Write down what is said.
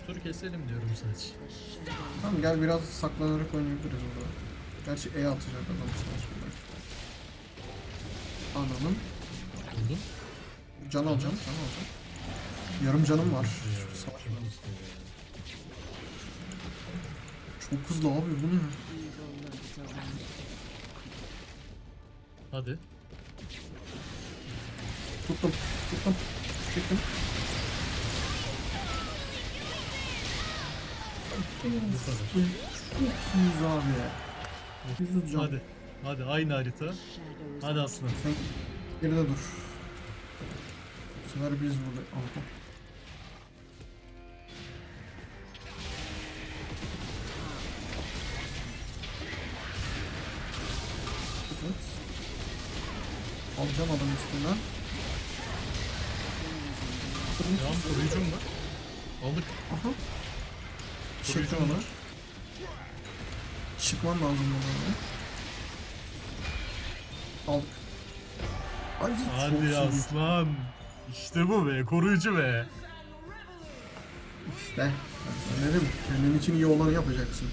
Doktoru keselim diyorum sadece. Tamam gel biraz saklanarak oynayabiliriz burada. Gerçi E atacak adam sonra. Ananın. Buldum. Can alacağım, can alacağım. Yarım canım var. Savaş var. Çok hızlı abi bu ne? Hadi. Tuttum, tuttum. Çektim. İyiyiz abi. Yüzü can. Hadi. Hadi aynı harita. Hadi aslanım. Sen geride dur. Bu sefer biz burada. Aha. Evet. Alacağım adam üstünden. Devam koruyucum var. Aldık. Aha. Koruyucum Çektim onu. Çıkmam lazım buradan. Aldık. Hadi iyi. aslan. İşte bu be. Koruyucu be. İşte. Söylerim. Kendin için iyi olanı yapacaksın.